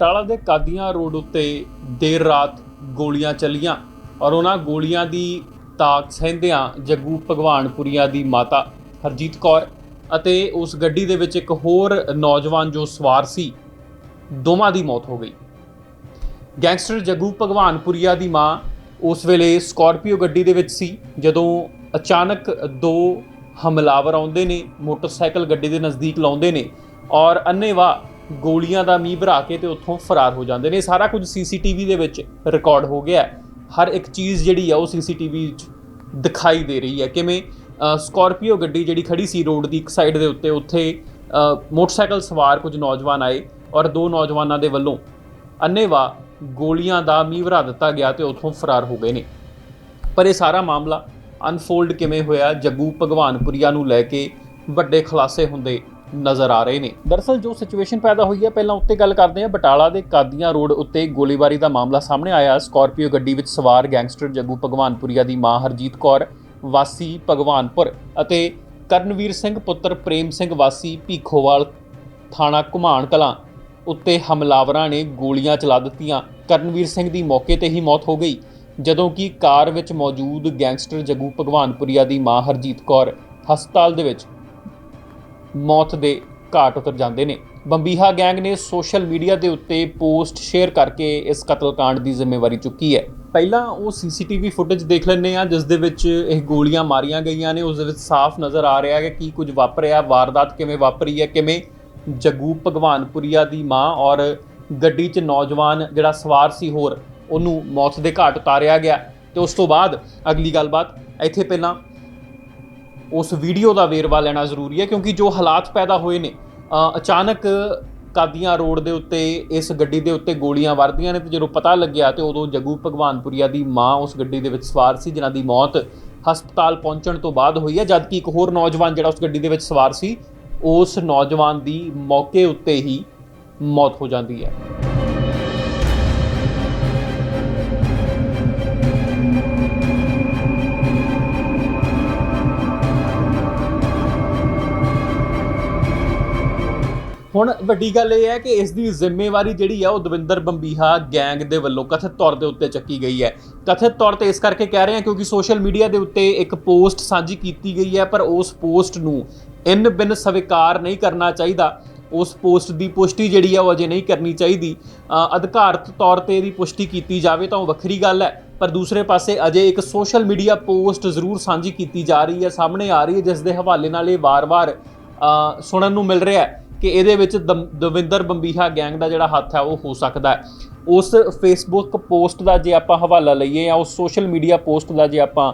ਬਟਾਲਾ ਦੇ ਕਾਦੀਆਂ ਰੋਡ ਉੱਤੇ ਦੇਰ ਰਾਤ ਗੋਲੀਆਂ ਚੱਲੀਆਂ ਔਰ ਉਹਨਾਂ ਗੋਲੀਆਂ ਦੀ ਤਾਕ ਸਹਿੰਦਿਆਂ ਜੱਗੂ ਭਗਵਾਨਪੁਰੀਆ ਦੀ ਮਾਤਾ ਹਰਜੀਤ ਕੌਰ ਅਤੇ ਉਸ ਗੱਡੀ ਦੇ ਵਿੱਚ ਇੱਕ ਹੋਰ ਨੌਜਵਾਨ ਜੋ ਸਵਾਰ ਸੀ, ਦੋਵਾਂ ਦੀ ਮੌਤ ਹੋ ਗਈ। ਗੈਂਗਸਟਰ ਜੱਗੂ ਭਗਵਾਨਪੁਰੀਆ ਦੀ ਮਾਂ ਉਸ ਵੇਲੇ ਸਕਾਰਪੀਓ ਗੱਡੀ ਦੇ ਵਿੱਚ ਸੀ, ਜਦੋਂ ਅਚਾਨਕ ਦੋ ਹਮਲਾਵਰ ਆਉਂਦੇ ਨੇ, ਮੋਟਰਸਾਈਕਲ ਗੱਡੀ ਦੇ ਨਜ਼ਦੀਕ ਲਾਉਂਦੇ ਨੇ ਔਰ ਅੰਨੇਵਾ ਗੋਲੀਆਂ ਦਾ ਮੀਂਹ ਭਰਾ ਕੇ ਤੇ ਉੱਥੋਂ ਫਰਾਰ ਹੋ ਜਾਂਦੇ ਨੇ। ਸਾਰਾ ਕੁਝ ਸੀਸੀਟੀਵੀ ਦੇ ਵਿੱਚ ਰਿਕਾਰਡ ਹੋ ਗਿਆ ਹਰ ਇੱਕ ਚੀਜ਼ ਜਿਹੜੀ ਆ ਉਹ ਸੀਸੀਟੀਵੀ 'ਚ ਦਿਖਾਈ ਦੇ ਰਹੀ ਹੈ। ਕਿਵੇਂ ਅ, ਸਕਾਰਪੀਓ ਗੱਡੀ ਜਿਹੜੀ ਖੜੀ ਸੀ ਰੋਡ ਦੀ ਇੱਕ ਸਾਈਡ ਦੇ ਉੱਤੇ ਉੱਥੇ ਮੋਟਰਸਾਈਕਲ ਸਵਾਰ ਕੁਝ ਨੌਜਵਾਨ ਆਏ ਔਰ ਦੋ ਨੌਜਵਾਨਾਂ ਦੇ ਵੱਲੋਂ ਅੰਨੇਵਾ ਗੋਲੀਆਂ ਦਾ ਮੀਂਹ ਭਰਾ ਦਿੱਤਾ ਗਿਆ ਤੇ ਉੱਥੋਂ ਫਰਾਰ ਹੋ ਗਏ ਨੇ। ਪਰ ਇਹ ਸਾਰਾ ਮਾਮਲਾ ਅਨਫੋਲਡ ਕਿਵੇਂ ਹੋਇਆ? ਜੱਗੂ ਭਗਵਾਨਪੁਰੀਆ ਨੂੰ ਲੈ ਕੇ ਵੱਡੇ ਖੁਲਾਸੇ ਹੁੰਦੇ ਨਜ਼ਰ ਆ ਰਹੇ ਨੇ। ਦਰਅਸਲ ਜੋ ਸਿਚੁਏਸ਼ਨ ਪੈਦਾ ਹੋਈ ਹੈ, ਪਹਿਲਾਂ ਉੱਤੇ ਗੱਲ ਕਰਦੇ ਹਾਂ। ਬਟਾਲਾ ਦੇ ਕਾਦੀਆਂ ਰੋਡ ਉੱਤੇ ਗੋਲੀਬਾਰੀ ਦਾ ਮਾਮਲਾ ਸਾਹਮਣੇ ਆਇਆ। ਸਕਾਰਪੀਓ ਗੱਡੀ ਵਿੱਚ ਸਵਾਰ ਗੈਂਗਸਟਰ ਜੱਗੂ ਭਗਵਾਨਪੁਰੀਆ ਦੀ ਮਾਂ ਹਰਜੀਤ ਕੌਰ, ਵਾਸੀ ਭਗਵਾਨਪੁਰ ਅਤੇ ਕਰਨਵੀਰ ਸਿੰਘ ਪੁੱਤਰ ਪ੍ਰੇਮ ਸਿੰਘ, ਵਾਸੀ ਭੀਖੋਵਾਲ ਥਾਣਾ ਘੁਮਾਣ ਕਲਾਂ ਉੱਤੇ ਹਮਲਾਵਰਾਂ ਨੇ ਗੋਲੀਆਂ ਚਲਾ ਦਿੱਤੀਆਂ। ਕਰਨਵੀਰ ਸਿੰਘ ਦੀ ਮੌਕੇ ਤੇ ਹੀ ਮੌਤ ਹੋ ਗਈ। ਜਦੋਂ ਕਿ ਕਾਰ ਵਿੱਚ ਮੌਜੂਦ ਗੈਂਗਸਟਰ ਜੱਗੂ ਭਗਵਾਨਪੁਰੀਆ ਦੀ ਮਾਂ ਹਰਜੀਤ ਕੌਰ ਹਸਪਤਾਲ ਦੇ ਵਿੱਚ ਮੌਤ ਦੇ ਘਾਟ ਉਤਰ ਜਾਂਦੇ ਨੇ। ਬੰਬੀਹਾ ਗੈਂਗ ਨੇ ਸੋਸ਼ਲ ਮੀਡੀਆ ਦੇ ਉੱਤੇ ਪੋਸਟ ਸ਼ੇਅਰ ਕਰਕੇ ਇਸ ਕਤਲकांड ਦੀ ਜ਼ਿੰਮੇਵਾਰੀ ਚੁੱਕੀ ਹੈ। ਪਹਿਲਾਂ ਉਹ ਸੀਸੀਟੀਵੀ ਫੁਟੇਜ ਦੇਖ ਲੈਂਦੇ ਆ ਜਿਸ ਦੇ ਵਿੱਚ ਇਹ ਗੋਲੀਆਂ ਮਾਰੀਆਂ ਗਈਆਂ ਨੇ। ਉਸ ਦੇ ਵਿੱਚ ਸਾਫ਼ ਨਜ਼ਰ ਆ ਰਿਹਾ ਹੈ ਕਿ ਕੀ ਕੁਝ ਵਾਪਰਿਆ, ਵਾਰਦਾਤ ਕਿਵੇਂ ਵਾਪਰੀ ਹੈ, ਕਿਵੇਂ ਜੱਗੂ ਭਗਵਾਨਪੁਰੀਆ ਦੀ ਮਾਂ ਔਰ ਗੱਡੀ 'ਚ ਨੌਜਵਾਨ ਜਿਹੜਾ ਸਵਾਰ ਸੀ ਹੋਰ, ਉਹਨੂੰ ਮੌਤ ਦੇ ਘਾਟ ਉਤਾਰਿਆ ਗਿਆ। ਤੇ ਉਸ ਤੋਂ ਬਾਅਦ ਅਗਲੀ ਗੱਲਬਾਤ, ਇੱਥੇ ਪਹਿਲਾਂ ਉਸ ਵੀਡੀਓ ਦਾ ਵੇਰਵਾ ਲੈਣਾ ਜ਼ਰੂਰੀ ਹੈ, ਕਿਉਂਕਿ ਜੋ ਹਾਲਾਤ ਪੈਦਾ ਹੋਏ ਨੇ ਅਚਾਨਕ ਕਾਦੀਆਂ ਰੋਡ ਦੇ ਉੱਤੇ, ਇਸ ਗੱਡੀ ਦੇ ਉੱਤੇ ਗੋਲੀਆਂ ਵਰਦੀਆਂ ਨੇ ਤੇ ਜਦੋਂ ਪਤਾ ਲੱਗਿਆ ਤੇ ਉਦੋਂ ਜੱਗੂ ਭਗਵਾਨਪੁਰੀਆ ਦੀ ਮਾਂ ਉਸ ਗੱਡੀ ਦੇ ਵਿੱਚ ਸਵਾਰ ਸੀ, ਜਿਨ੍ਹਾਂ ਦੀ ਮੌਤ ਹਸਪਤਾਲ ਪਹੁੰਚਣ ਤੋਂ ਬਾਅਦ ਹੋਈ ਹੈ। ਜਦਕਿ ਇੱਕ ਹੋਰ ਨੌਜਵਾਨ ਜਿਹੜਾ ਉਸ ਗੱਡੀ ਦੇ ਵਿੱਚ ਸਵਾਰ ਸੀ, ਉਸ ਨੌਜਵਾਨ ਦੀ ਮੌਕੇ ਉੱਤੇ ਹੀ ਮੌਤ ਹੋ ਜਾਂਦੀ ਹੈ। ਹੁਣ ਵੱਡੀ ਗੱਲ ਇਹ ਹੈ ਕਿ ਇਸ ਦੀ ਜ਼ਿੰਮੇਵਾਰੀ ਜਿਹੜੀ ਆ ਉਹ ਦਵਿੰਦਰ ਬੰਬੀਹਾ ਗੈਂਗ ਦੇ ਵੱਲੋਂ ਕਥਿਤ ਤੌਰ ਦੇ ਉੱਤੇ ਚੱਕੀ ਗਈ ਹੈ। ਕਥਿਤ ਤੌਰ ਤੇ ਇਸ ਕਰਕੇ ਕਹਿ ਰਹੇ ਹਾਂ ਕਿਉਂਕਿ ਸੋਸ਼ਲ ਮੀਡੀਆ ਦੇ ਉੱਤੇ ਇੱਕ ਪੋਸਟ ਸਾਂਝੀ ਕੀਤੀ ਗਈ ਹੈ, ਪਰ ਉਸ ਪੋਸਟ ਨੂੰ ਇਨ ਬਿਨ ਸਵੀਕਾਰ ਨਹੀਂ ਕਰਨਾ ਚਾਹੀਦਾ। ਉਸ ਪੋਸਟ ਦੀ ਪੁਸ਼ਟੀ ਜਿਹੜੀ ਆ ਉਹ ਅਜੇ ਨਹੀਂ ਕਰਨੀ ਚਾਹੀਦੀ। ਅਧਿਕਾਰਤ ਤੌਰ ਤੇ ਇਹਦੀ ਪੁਸ਼ਟੀ ਕੀਤੀ ਜਾਵੇ ਤਾਂ ਉਹ ਵੱਖਰੀ ਗੱਲ ਹੈ, ਪਰ ਦੂਸਰੇ ਪਾਸੇ ਅਜੇ ਇੱਕ ਸੋਸ਼ਲ ਮੀਡੀਆ ਪੋਸਟ ਜ਼ਰੂਰ ਸਾਂਝੀ ਕੀਤੀ ਜਾ ਰਹੀ ਹੈ, ਸਾਹਮਣੇ ਆ ਰਹੀ ਹੈ, ਜਿਸ ਦੇ ਹਵਾਲੇ ਨਾਲ ਇਹ ਵਾਰ-ਵਾਰ ਸੁਣਨ ਨੂੰ ਮਿਲ ਰਿਹਾ ਹੈ। ਕਿ ਇਹਦੇ ਵਿੱਚ ਦਮ- ਦਵਿੰਦਰ ਬੰਬੀਹਾ ਗੈਂਗ ਦਾ ਜਿਹੜਾ ਹੱਥ ਹੈ, ਉਹ ਹੋ ਸਕਦਾ ਹੈ। ਉਸ ਫੇਸਬੁੱਕ ਪੋਸਟ ਦਾ ਜੇ ਆਪਾਂ ਹਵਾਲਾ ਲਈਏ ਜਾਂ ਉਸ ਸੋਸ਼ਲ ਮੀਡੀਆ ਪੋਸਟ ਦਾ ਜੇ ਆਪਾਂ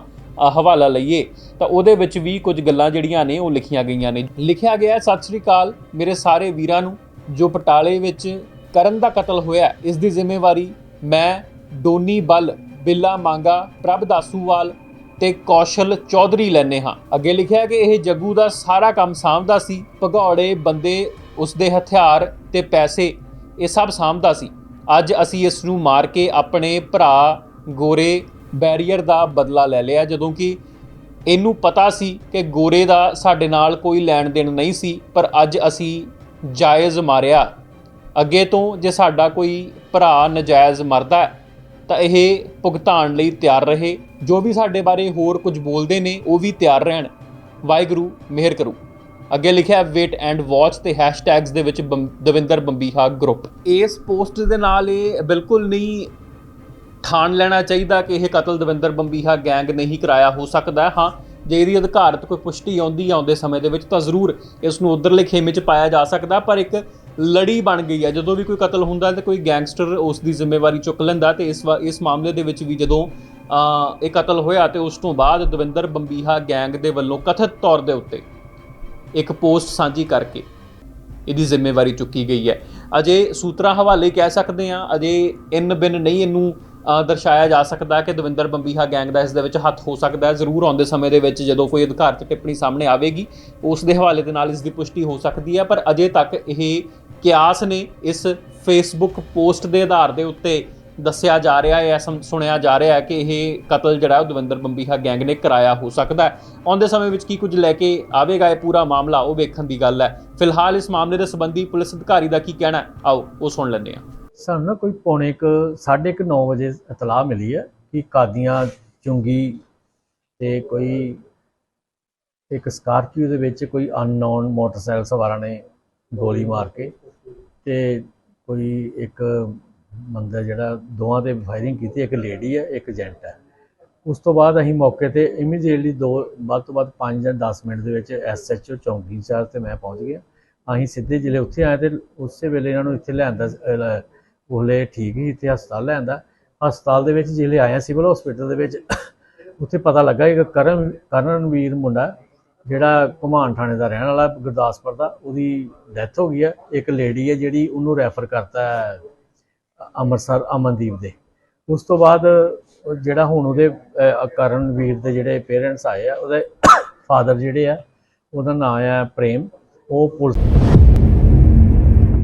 ਹਵਾਲਾ ਲਈਏ, ਤਾਂ ਉਹਦੇ ਵਿੱਚ ਵੀ ਕੁਝ ਗੱਲਾਂ ਜਿਹੜੀਆਂ ਨੇ, ਉਹ ਲਿਖੀਆਂ ਗਈਆਂ ਨੇ। ਲਿਖਿਆ ਗਿਆ ਸਤਿ ਸ੍ਰੀ ਅਕਾਲ, ਮੇਰੇ ਸਾਰੇ ਵੀਰਾਂ ਨੂੰ, ਜੋ ਪਟਾਲੇ ਵਿੱਚ ਕਰਨ ਦਾ ਕਤਲ ਹੋਇਆ ਇਸ ਦੀ ਜ਼ਿੰਮੇਵਾਰੀ ਮੈਂ, ਡੋਨੀ ਬਲ, ਬਿੱਲਾ ਮੰਗਾ, ਪ੍ਰਭ ਦਾਸੂਵਾਲ ਤੇ ਕੌਸ਼ਲ ਚੌਧਰੀ ਲੈਨੇ ਹਾਂ। ਅੱਗੇ ਲਿਖਿਆ ਕਿ ਇਹ ਜੱਗੂ ਦਾ ਸਾਰਾ ਕੰਮ ਸਾਂਭਦਾ ਸੀ। ਭਗੌੜੇ, ਬੰਦੇ, ਉਸਦੇ ਹਥਿਆਰ ਤੇ ਪੈਸੇ, ਇਹ ਸਭ ਸਾਂਭਦਾ ਸੀ। ਅੱਜ ਅਸੀਂ ਇਸ ਨੂੰ ਮਾਰ ਕੇ ਆਪਣੇ ਭਰਾ ਗੋਰੇ ਬੈਰੀਅਰ ਦਾ ਬਦਲਾ ਲੈ ਲਿਆ, ਜਦੋਂ ਕਿ ਇਹਨੂੰ ਪਤਾ ਸੀ ਕਿ ਗੋਰੇ ਦਾ ਸਾਡੇ ਨਾਲ ਕੋਈ ਲੈਣ ਦੇਣ ਨਹੀਂ ਸੀ, ਪਰ ਅੱਜ ਅਸੀਂ ਜਾਇਜ਼ ਮਾਰਿਆ। ਅੱਗੇ ਤੋਂ ਜੇ ਸਾਡਾ ਕੋਈ ਭਰਾ ਨਜਾਇਜ਼ ਮਰਦਾ ਹੈ ਤਾਂ ਇਹ ਭੁਗਤਾਨ ਲਈ ਤਿਆਰ ਰਹੇ। ਜੋ ਵੀ ਸਾਡੇ ਬਾਰੇ ਹੋਰ ਕੁਝ ਬੋਲਦੇ ਨੇ, ਉਹ ਵੀ ਤਿਆਰ ਰਹਿਣ। ਵਾਹਿਗੁਰੂ, ਮਿਹਰ ਕਰੂ। ਅੱਗੇ ਲਿਖਿਆ ਵੇਟ ਐਂਡ ਵਾਚ ਤੇ ਹੈਸ਼ਟੈਗਸ ਦੇ ਵਿੱਚ ਬੰਬ- ਦਵਿੰਦਰ ਬੰਬੀਹਾ ਗਰੁੱਪ ਇਸ ਪੋਸਟ ਦੇ ਨਾਲ ਇਹ ਬਿਲਕੁਲ ਨਹੀਂ ਠਾਣ ਲੈਣਾ ਚਾਹੀਦਾ ਕਿ ਇਹ ਕਤਲ ਦਵਿੰਦਰ ਬੰਬੀਹਾ ਗੈਂਗ ਨਹੀਂ ਕਰਾਇਆ ਹੋ ਸਕਦਾ। ਹਾਂ, ਜੇ ਇਹਦੀ ਅਧਿਕਾਰਤ ਕੋਈ ਪੁਸ਼ਟੀ ਆਉਂਦੀ ਆਉਂਦੇ ਸਮੇਂ ਦੇ ਵਿੱਚ ਤਾਂ ਜ਼ਰੂਰ ਇਸ ਨੂੰ ਉਧਰਲੇ ਖੇਮੇ 'ਚ ਪਾਇਆ ਜਾ ਸਕਦਾ, ਪਰ ਇੱਕ ਲੜੀ ਬਣ ਗਈ ਹੈ ਜਦੋਂ ਵੀ ਕੋਈ ਕਤਲ ਹੁੰਦਾ ਤੇ ਕੋਈ ਗੈਂਗਸਟਰ ਉਸ ਦੀ ਜ਼ਿੰਮੇਵਾਰੀ ਚੁੱਕ ਲੈਂਦਾ ਤੇ ਇਸ ਵਾ- ਇਸ ਮਾਮਲੇ ਦੇ ਵਿੱਚ ਵੀ ਜਦੋਂ ਅ, ਇਹ ਕਤਲ ਹੋਇਆ ਤੇ ਉਸ ਤੋਂ ਬਾਅਦ ਦਵਿੰਦਰ ਬੰਬੀਹਾ ਗੈਂਗ ਦੇ ਵੱਲੋਂ ਕਥਿਤ ਤੌਰ ਦੇ ਉੱਤੇ ਇੱਕ ਪੋਸਟ ਸਾਂਝੀ ਕਰਕੇ ਇਹਦੀ ਜ਼ਿੰਮੇਵਾਰੀ ਚੁੱਕੀ ਗਈ ਹੈ। ਅਜੇ ਸੂਤਰਾਂ ਹਵਾਲੇ ਕਹਿ ਸਕਦੇ ਆ ਅਜੇ ਇਨ ਬਿਨ ਨਹੀਂ ਇਹਨੂੰ ਦਰਸਾਇਆ ਜਾ ਸਕਦਾ ਕਿ ਦਵਿੰਦਰ ਬੰਬੀਹਾ ਗੈਂਗ ਦਾ ਇਸ ਦੇ ਵਿੱਚ ਹੱਥ ਹੋ ਸਕਦਾ ਹੈ। ਜ਼ਰੂਰ ਆਉਂਦੇ ਸਮੇਂ ਦੇ ਵਿੱਚ ਜਦੋਂ ਕੋਈ ਅਧਿਕਾਰ ਤੇ ਟਿੱਪਣੀ ਸਾਹਮਣੇ ਆਵੇਗੀ, ਉਸ ਦੇ ਹਵਾਲੇ ਦੇ ਨਾਲ ਇਸ ਦੀ ਪੁਸ਼ਟੀ ਹੋ ਸਕਦੀ ਹੈ। ਪਰ ਅਜੇ ਤੱਕ ਇਹ ਕਿਆਸ ਨੇ ਇਸ ਫੇਸਬੁੱਕ ਪੋਸਟ ਦੇ ਆਧਾਰ ਦੇ ਉੱਤੇ ਦੱਸਿਆ ਜਾ ਰਿਹਾ ਹੈ ਸਮ- ਸੁਣਿਆ ਜਾ ਰਿਹਾ ਹੈ ਕਿ ਇਹ ਕਤਲ ਜਿਹੜਾ ਉਹ ਦਵਿੰਦਰ ਬੰਬੀਹਾ ਗੈਂਗ ਨੇ ਕਰਾਇਆ ਹੋ ਸਕਦਾ ਹੈ। ਆਉਂਦੇ ਸਮੇਂ ਵਿੱਚ ਕੀ ਕੁਝ ਲੈ ਕੇ ਆਵੇਗਾ ਇਹ ਪੂਰਾ ਮਾਮਲਾ, ਉਹ ਵੇਖਣ ਦੀ ਗੱਲ ਹੈ। ਫਿਲਹਾਲ ਇਸ ਮਾਮਲੇ ਦੇ ਸੰਬੰਧੀ ਪੁਲਿਸ ਅਧਿਕਾਰੀ ਦਾ ਕੀ ਕਹਿਣਾ ਆਓ, ਉਹ ਸੁਣ ਲੈਂਦੇ ਹਾਂ। ਸਾਨੂੰ ਨਾ ਕੋਈ ਪੌਣੇ ਕੁ, ਸਾਢੇ ਕੁ 9 ਵਜੇ ਇਤਲਾਹ ਮਿਲੀ ਹੈ ਕਿ ਕਾਦੀਆਂ ਚੁੰਗੀ ਤੇ ਕੋਈ ਇੱਕ ਸਕਾਰਪੀਓ ਦੇ ਵਿੱਚ ਕੋਈ ਅਨਨੋਨ ਮੋਟਰਸਾਈਕਲ ਸਵਾਰਾਂ ਨੇ ਗੋਲੀ ਮਾਰ ਕੇ ਤੇ ਕੋਈ ਇੱਕ ਬੰਦਾ ਜਿਹੜਾ ਦੋਵਾਂ ਤੇ ਫਾਇਰਿੰਗ ਕੀਤੀ, ਇੱਕ ਲੇਡੀ ਹੈ, ਇੱਕ ਜੈਂਟ ਹੈ। ਉਸ ਤੋਂ ਬਾਅਦ ਅਸੀਂ ਮੌਕੇ ਤੇ ਇਮੀਡੀਏਟਲੀ ਦੋ, ਵੱਧ ਤੋਂ ਵੱਧ 5 ਜਾਂ 10 ਮਿੰਟ ਦੇ ਵਿੱਚ ਐਸਐਚਓ ਚੌਂਕੀ ਇੰਚਾਰਜ ਤੇ ਮੈਂ ਪਹੁੰਚ ਗਿਆ। ਅਸੀਂ ਸਿੱਧੇ ਜ਼ਿਲ੍ਹੇ ਉੱਥੇ ਆਏ ਤੇ ਉਸੇ ਵੇਲੇ ਇਹਨਾਂ ਨੂੰ ਇੱਥੇ ਲਿਆਂਦਾ ਉਹਲੇ ਠੀਕ ਹੀ ਇੱਥੇ ਹਸਪਤਾਲ ਲਿਆਂਦਾ ਹਸਪਤਾਲ ਦੇ ਵਿੱਚ ਜਿਹੜੇ ਆਇਆ ਸਿਵਲ ਹਸਪੀਟਲ ਦੇ ਵਿੱਚ, ਉੱਥੇ ਪਤਾ ਲੱਗਾ ਕਿ ਕਰਨ, ਕਰਨਵੀਰ ਮੁੰਡਾ, ਜਿਹੜਾ ਘੁਮਾਨ ਥਾਣੇ ਦਾ ਰਹਿਣ ਵਾਲਾ ਗੁਰਦਾਸਪੁਰ ਦਾ, ਉਹਦੀ ਡੈਥ ਹੋ ਗਈ ਹੈ ਇੱਕ ਲੇਡੀ ਹੈ ਜਿਹੜੀ ਉਹਨੂੰ ਰੈਫਰ ਕਰਤਾ ਅੰਮ੍ਰਿਤਸਰ ਅਮਨਦੀਪ ਦੇ। ਉਸ ਤੋਂ ਬਾਅਦ ਜਿਹੜਾ ਹੁਣ ਉਹਦੇ ਕਰਨਵੀਰ ਦੇ ਜਿਹੜੇ ਪੇਰੈਂਟਸ ਆਏ ਆ, ਉਹਦੇ ਫਾਦਰ ਜਿਹੜੇ ਆ, ਉਹਦਾ ਨਾਮ ਆ ਪ੍ਰੇਮ। ਉਹ ਪੁਲਿਸ